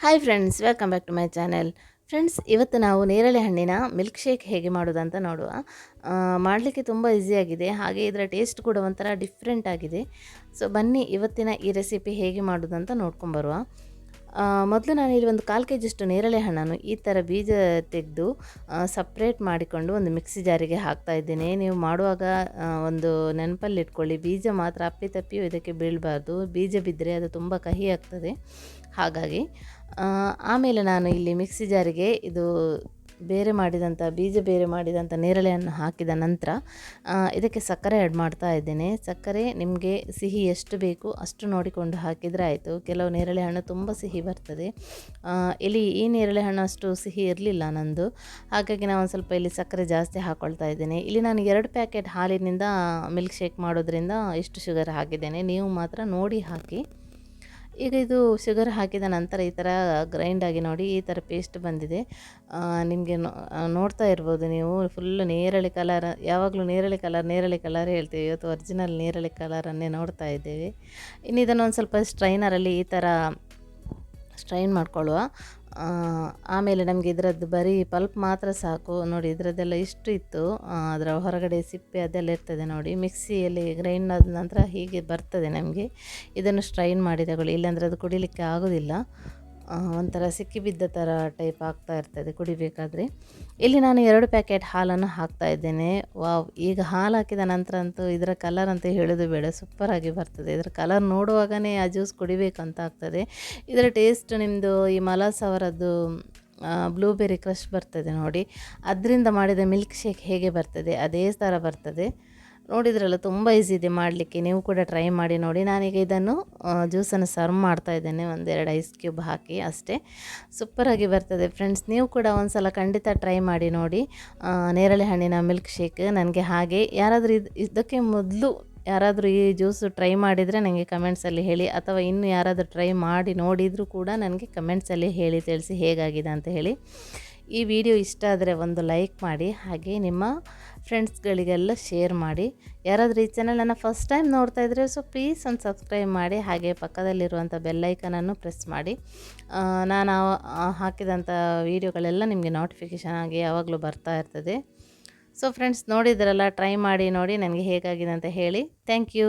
Hi friends welcome back to my channel friends ಇವತ್ತು ನಾವು ನೇರಳೆ ಹಣ್ಣಿನ ಮಿಲ್ಕ್ ಶೇಕ್ ಹೇಗೆ ಮಾಡೋದು ಅಂತ ನೋಡುವ ಮಾಡಲಿಕ್ಕೆ ತುಂಬ ಈಸಿಯಾಗಿದೆ ಹಾಗೆ ಇದರ ಟೇಸ್ಟ್ ಕೂಡ ಒಂಥರ ಡಿಫ್ರೆಂಟ್ ಆಗಿದೆ. ಸೊ ಬನ್ನಿ ಇವತ್ತಿನ ಈ ರೆಸಿಪಿ ಹೇಗೆ ಮಾಡೋದಂತ ನೋಡ್ಕೊಂಬರುವ ಮೊದಲು ನಾನು ಇಲ್ಲಿ ಒಂದು ಕಾಲು ಕೆ ಜಿಷ್ಟು ನೇರಳೆ ಹಣ್ಣನ್ನು ಈ ಥರ ಬೀಜ ತೆಗೆದು ಸಪ್ರೇಟ್ ಮಾಡಿಕೊಂಡು ಒಂದು ಮಿಕ್ಸಿ ಜಾರಿಗೆ ಹಾಕ್ತಾ ಇದ್ದೇನೆ. ನೀವು ಮಾಡುವಾಗ ಒಂದು ನೆನಪಲ್ಲಿ ಇಟ್ಕೊಳ್ಳಿ. ಬೀಜ ಮಾತ್ರ ಅಪ್ಪಿ ತಪ್ಪಿಯೂ ಇದಕ್ಕೆ ಬೀಳಬಾರ್ದು. ಬೀಜ ಬಿದ್ದರೆ ಅದು ತುಂಬ ಕಹಿ ಆಗ್ತದೆ. ಹಾಗಾಗಿ ಆಮೇಲೆ ನಾನು ಇಲ್ಲಿ ಮಿಕ್ಸಿ ಜಾರಿಗೆ ಇದು ಬೇರೆ ಮಾಡಿದಂಥ, ಬೀಜ ಬೇರೆ ಮಾಡಿದಂಥ ನೇರಳೆಯನ್ನು ಹಾಕಿದ ನಂತರ ಇದಕ್ಕೆ ಸಕ್ಕರೆ ಆ್ಯಡ್ ಮಾಡ್ತಾ ಇದ್ದೇನೆ. ಸಕ್ಕರೆ ನಿಮಗೆ ಸಿಹಿ ಎಷ್ಟು ಬೇಕು ಅಷ್ಟು ನೋಡಿಕೊಂಡು ಹಾಕಿದರೆ ಆಯಿತು. ಕೆಲವು ನೇರಳೆ ಹಣ್ಣು ತುಂಬ ಸಿಹಿ ಬರ್ತದೆ. ಇಲ್ಲಿ ಈ ನೇರಳೆ ಹಣ್ಣು ಅಷ್ಟು ಸಿಹಿ ಇರಲಿಲ್ಲ ನಂದು. ಹಾಗಾಗಿ ನಾನು ಒಂದು ಸ್ವಲ್ಪ ಇಲ್ಲಿ ಸಕ್ಕರೆ ಜಾಸ್ತಿ ಹಾಕ್ಕೊಳ್ತಾ ಇದ್ದೇನೆ. ಇಲ್ಲಿ ನಾನು ಎರಡು ಪ್ಯಾಕೆಟ್ ಹಾಲಿನಿಂದ ಮಿಲ್ಕ್ ಶೇಕ್ ಮಾಡೋದ್ರಿಂದ ಇಷ್ಟು ಶುಗರ್ ಹಾಕಿದ್ದೇನೆ. ನೀವು ಮಾತ್ರ ನೋಡಿ ಹಾಕಿ. ಈಗ ಇದು ಶುಗರ್ ಹಾಕಿದ ನಂತರ ಈ ಥರ ಗ್ರೈಂಡ್ ಆಗಿ ನೋಡಿ ಈ ಥರ ಪೇಸ್ಟ್ ಬಂದಿದೆ. ನಿಮಗೆ ನೋಡ್ತಾ ಇರ್ಬೋದು ನೀವು ಫುಲ್ಲು ನೇರಳೆ ಕಲರ್ ಯಾವಾಗಲೂ ನೇರಳೆ ಕಲರ್ ನೇರಳೆ ಕಲರ್ ಹೇಳ್ತೀವಿ. ಇವತ್ತು ಒರಿಜಿನಲ್ ನೇರಳೆ ಕಲರನ್ನೇ ನೋಡ್ತಾ ಇದ್ದೇವೆ. ಇನ್ನು ಇದನ್ನು ಒಂದು ಸ್ವಲ್ಪ ಸ್ಟ್ರೈನರಲ್ಲಿ ಈ ಥರ ಸ್ಟ್ರೈನ್ ಮಾಡ್ಕೊಳ್ಳುವ. ಆಮೇಲೆ ನಮಗೆ ಇದರದ್ದು ಬರೀ ಪಲ್ಪ್ ಮಾತ್ರ ಸಾಕು. ನೋಡಿ, ಇದರದ್ದೆಲ್ಲ ಇಷ್ಟು ಇತ್ತು. ಅದರ ಹೊರಗಡೆ ಸಿಪ್ಪೆ ಅದೆಲ್ಲ ಇರ್ತದೆ ನೋಡಿ. ಮಿಕ್ಸಿಯಲ್ಲಿ ಗ್ರೈಂಡ್ ಆದ ನಂತರ ಹೀಗೆ ಬರ್ತದೆ ನಮಗೆ. ಇದನ್ನು ಸ್ಟ್ರೈನ್ ಮಾಡಿ ತಗೊಳ್ಳಿ. ಇಲ್ಲಾಂದರೆ ಅದು ಕುಡಿಲಿಕ್ಕೆ ಆಗೋದಿಲ್ಲ. ಒಂಥರ ಸಿಕ್ಕಿ ಬಿದ್ದ ಥರ ಟೈಪ್ ಆಗ್ತಾ ಇರ್ತದೆ ಕುಡಿಬೇಕಾದ್ರೆ. ಇಲ್ಲಿ ನಾನು ಎರಡು ಪ್ಯಾಕೆಟ್ ಹಾಲನ್ನು ಹಾಕ್ತಾ ಇದ್ದೇನೆ. ವಾವ್, ಈಗ ಹಾಲು ಹಾಕಿದ ನಂತರ ಅಂತೂ ಇದರ ಕಲರ್ ಅಂತ ಹೇಳೋದು ಬೇಡ ಸೂಪರಾಗಿ ಬರ್ತದೆ. ಇದರ ಕಲರ್ ನೋಡುವಾಗಲೇ ಆ ಜ್ಯೂಸ್ ಕುಡಿಬೇಕಂತ ಆಗ್ತದೆ. ಇದರ ಟೇಸ್ಟ್ ನಿಮ್ಮದು ಈ ಮಲಾಸ್ ಅವರದ್ದು ಬ್ಲೂಬೆರಿ ಕ್ರಶ್ ಬರ್ತದೆ ನೋಡಿ. ಅದರಿಂದ ಮಾಡಿದ ಮಿಲ್ಕ್ ಶೇಕ್ ಹೇಗೆ ಬರ್ತದೆ, ಅದೇ ಥರ ಬರ್ತದೆ. ನೋಡಿದ್ರಲ್ಲ, ತುಂಬ ಈಸಿ ಇದೆ ಮಾಡಲಿಕ್ಕೆ. ನೀವು ಕೂಡ ಟ್ರೈ ಮಾಡಿ ನೋಡಿ. ನಾನೀಗ ಇದನ್ನು ಜ್ಯೂಸನ್ನು ಸರ್ವ್ ಮಾಡ್ತಾ ಇದ್ದೇನೆ. ಒಂದೆರಡು ಐಸ್ ಕ್ಯೂಬ್ ಹಾಕಿ ಅಷ್ಟೇ. ಸೂಪರಾಗಿ ಬರ್ತದೆ ಫ್ರೆಂಡ್ಸ್ ನೀವು ಕೂಡ ಒಂದು ಸಲ ಖಂಡಿತ ಟ್ರೈ ಮಾಡಿ ನೋಡಿ. ನೇರಳೆ ಹಣ್ಣಿನ ಮಿಲ್ಕ್ ಶೇಕ್ ನನಗೆ ಹಾಗೆ. ಯಾರಾದರೂ ಇದು, ಇದಕ್ಕೆ ಮೊದಲು ಯಾರಾದರೂ ಈ ಜ್ಯೂಸು ಟ್ರೈ ಮಾಡಿದರೆ ನನಗೆ ಕಮೆಂಟ್ಸಲ್ಲಿ ಹೇಳಿ. ಅಥವಾ ಇನ್ನು ಯಾರಾದರೂ ಟ್ರೈ ಮಾಡಿ ನೋಡಿದರೂ ಕೂಡ ನನಗೆ ಕಮೆಂಟ್ಸಲ್ಲಿ ಹೇಳಿ, ತಿಳಿಸಿ ಹೇಗಾಗಿದೆ ಅಂತ ಹೇಳಿ. ಈ ವಿಡಿಯೋ ಇಷ್ಟ ಆದರೆ ಒಂದು ಲೈಕ್ ಮಾಡಿ. ಹಾಗೆ ನಿಮ್ಮ ಫ್ರೆಂಡ್ಸ್ಗಳಿಗೆಲ್ಲ ಶೇರ್ ಮಾಡಿ. ಯಾರಾದರೂ ಈ ಚಾನಲನ್ನು ಫಸ್ಟ್ ಟೈಮ್ ನೋಡ್ತಾ ಇದ್ದರೆ ಸೊ ಪ್ಲೀಸ್ ಒಂದು ಸಬ್ಸ್ಕ್ರೈಬ್ ಮಾಡಿ, ಹಾಗೆ ಪಕ್ಕದಲ್ಲಿರುವಂಥ ಬೆಲ್ಲೈಕನನ್ನು ಪ್ರೆಸ್ ಮಾಡಿ. ನಾನು ಹಾಕಿದಂಥ ವೀಡಿಯೋಗಳೆಲ್ಲ ನಿಮಗೆ ನೋಟಿಫಿಕೇಷನ್ ಆಗಿ ಯಾವಾಗಲೂ ಬರ್ತಾ ಇರ್ತದೆ. ಸೊ ಫ್ರೆಂಡ್ಸ್ ನೋಡಿದ್ರಲ್ಲ ಟ್ರೈ ಮಾಡಿ, ನೋಡಿ ನನಗೆ ಹೇಗಾಗಿದೆ ಅಂತ ಹೇಳಿ. Thank you